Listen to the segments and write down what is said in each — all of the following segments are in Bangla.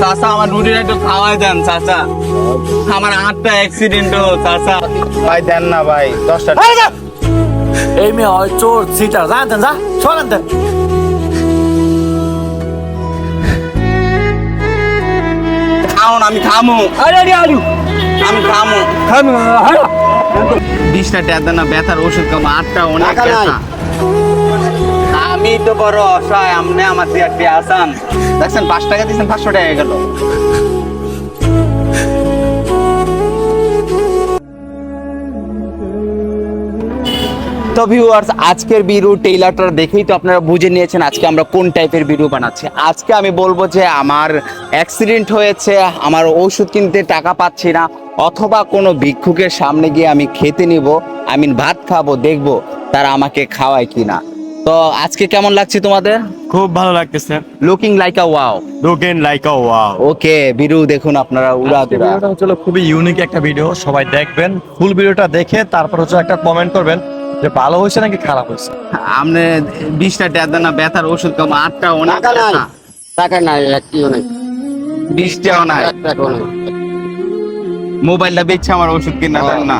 চাচা আমার রুটিটা একটু খাওয়াই দেন চাচা। আমার হাতটা অ্যাক্সিডেন্ট হলো চাচা। ভাই দেন না ভাই দশটা এই মেয়ে হয় চোর সিটার জানতেন যা শোনেন খাওন আমি খামু। আরে আরে আলু। আমি খামু। বিশটা টাকা দেন না ব্যথার ওষুধ খাব আটটা অনেক ব্যথা। আমি তো বড় অসহায়, আমনে আমার দিয়ে আসান। দেখছেন, পাঁচ টাকা দিয়েছেন, পাঁচশো টাকা গেল। তো ভিউয়ার্স আজকের ভিডিও টেইলারটা দেখেই তো আপনারা বুঝে নিয়েছেন আজকে আমরা কোন টাইপের ভিডিও বানাচ্ছি। আজকে আমি বলব যে আমার অ্যাক্সিডেন্ট হয়েছে, আমার ওষুধ কিনতে টাকা পাচ্ছি না, অথবা কোনো ভিক্ষুকের সামনে গিয়ে আমি খেতে নিব আমি ভাত খাব, দেখব তারা আমাকে খাওয়ায় কিনা। তো আজকে কেমন লাগছে তোমাদের? খুব ভালো লাগতেছে। Looking like a wow looking like a wow okay video দেখুন আপনারা উড়া দুরা। ভিডিওটা হচ্ছে খুবই ইউনিক একটা ভিডিও সবাই দেখবেন ফুল ভিডিওটা দেখে তারপর হচ্ছে একটা কমেন্ট করবেন যে ভালো হয়েছে নাকি খারাপ হয়েছে। আপনি বিশটা টাকা না ব্যথার ওষুধ খাব আটটা অনেক টাকা নাই। টাকা নাই একটিও নাই। বিশটাও নাই। মোবাইলটা বেচছে আমার ওষুধ কিনা দেন না?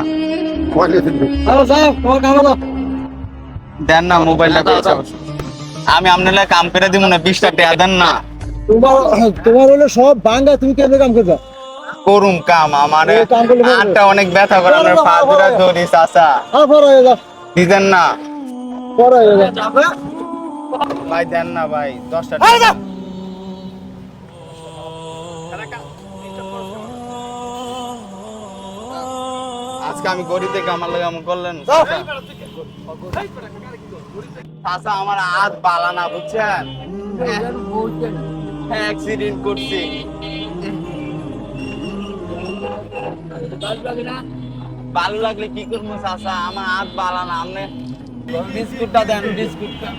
দেন না মোবাইলটা। আমি আপনার কাম করে দিব না বিশটা টাকা দেন না। তোমার তোমার হলো সব ভাঙ্গা তুমি কেমনে কাম করছ? করুম কাম আমার। আটটা অনেক ব্যথা করে আমার পা না। ধরি চাচা। দিতেন না। পর হয়ে যাও ভাই দেন না ভাই দশটা টাকা। আজকে আমি গরিব দেখে আমার লাগে এমন করলেন। চাচা, আমার হাত বালা না, বুঝছেন? অ্যাক্সিডেন্ট করছি। ভালো লাগলে কি করব, চাচা? আমার হাত বালা না, আপনি বিস্কুটটা দেন, বিস্কুটটা।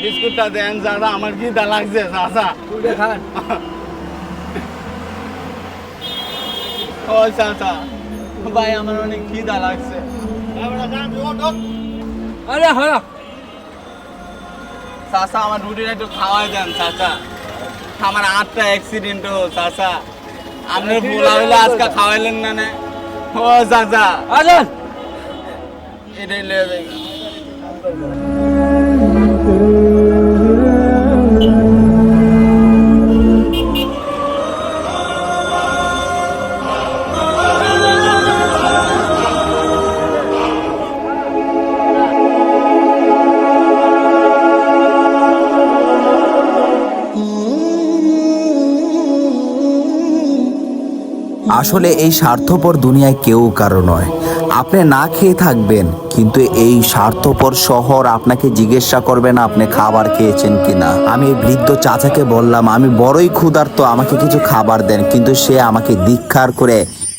বিস্কুটটা দেন দাদা আমার খিদা লাগছে, চাচা। ও, চাচা, ভাই, আমার অনেক খিদা লাগছে। আরে হ্যাঁ চাচা আমার রুটিটা একটু খাওয়াই দেন চাচা। আমার আটটা অ্যাক্সিডেন্ট ও চাচা। আপনি বলা হইলে আজকে খাওয়াইলেন না না। ও চাচা। আজান এটাই লিয়ে আসলে এই স্বার্থপর দুনিয়ায় কেউ কারও নয়। আপনি না খেয়ে থাকবেন, কিন্তু এই স্বার্থপর শহর আপনাকে জিজ্ঞাসা করবে না আপনি খাবার খেয়েছেন কিনা। আমি এই বৃদ্ধ চাচাকে বললাম, আমি বড়ই ক্ষুধার্ত, আমাকে কিছু খাবার দেন। কিন্তু সে আমাকে দীক্ষার করে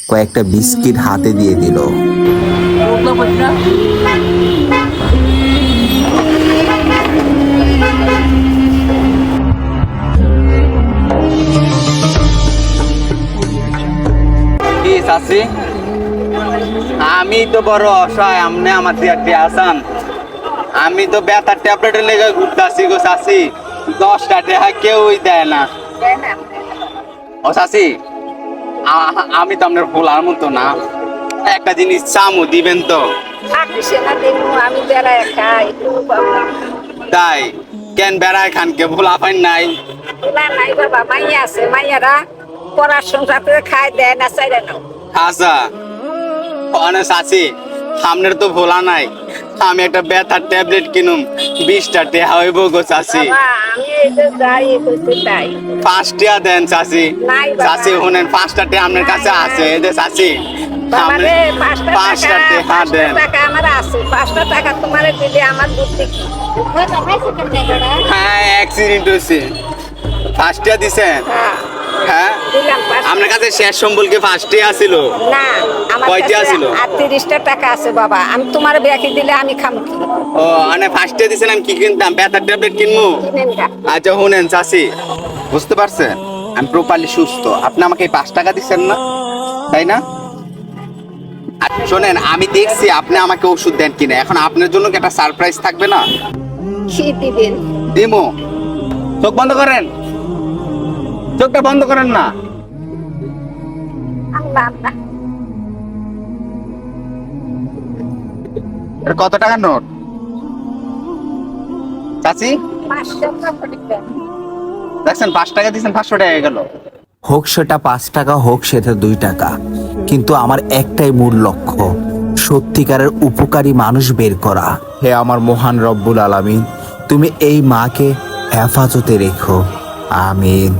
কয়েকটা বিস্কিট হাতে দিয়ে দিল। চাচি আমি তো বড় অসহায় আমনে আমার দিয়ে আসান। আমি তো ব্যথার ট্যাবলেটের লেগে ঘুরতাছি গো চাচি। দশটা টাকা কেউই দেয় না। ও আ- আমি তো আপনার ভোলার মতো না। একটা জিনিস চামু দিবেন তো। তাই কেন বেড়ায় খান কে? ভোলা পাইন নাই। না নাই বাবা মাইয়া আছে মাইয়ারা পড়াশোনা সাথে খাই দেয় না চাইলে না আচ্ছা অনেক চাচি সামনের তো ভোলা নাই আমি একটা ব্যথার ট্যাবলেট কিনুম বিশটা টেহা হইব গো চাচি তাই পাঁচটা দেন চাচি। চাচি শুনেন পাঁচটা টে আপনার কাছে আছে। এই যে চাচি পাঁচটা পাঁচটা টেহা দেন পাঁচটা টাকা তোমার দিলে আমার বুদ্ধি কি হ্যাঁ অ্যাক্সিডেন্ট হয়েছে ফার্স্টে দিছেন হ্যাঁ হ্যাঁ পাঁচটা। আপনার কাছে শেষ সম্বলকে ফার্স্টে আসিল না আমার কয়টা টাকা আছে বাবা। আমি তোমার ব্যাগে দিলে আমি খামো কি? ও মানে ফার্স্টে দিছেন আমি কি কিনতাম? ব্যথার ট্যাবলেট গা আচ্ছা শুনেন চাচি। বুঝতে পারছেন? আমি প্রপারলি সুস্থ। আপনি আমাকে এই পাঁচ টাকা দিচ্ছেন না? তাই না? শোনেন আমি দেখছি আপনি আমাকে ওষুধ দেন কিনা। এখন আপনার জন্য কি একটা সারপ্রাইজ থাকবে না? কি দিবেন? দিমো। চোখ বন্ধ করেন। চোখটা বন্ধ করেন না। কত টাকার নোট? চাচি। দেখছেন পাঁচ টাকা দিচ্ছেন পাঁচশো টাকা গেল। হোক সেটা পাঁচ টাকা হোক সেটা দুই টাকা। কিন্তু আমার একটাই মূল লক্ষ্য সত্যিকারের উপকারী মানুষ বের করা। হে আমার মহান রব্বুল আলামিন তুমি এই মাকে হেফাজতে রেখো। আমিন।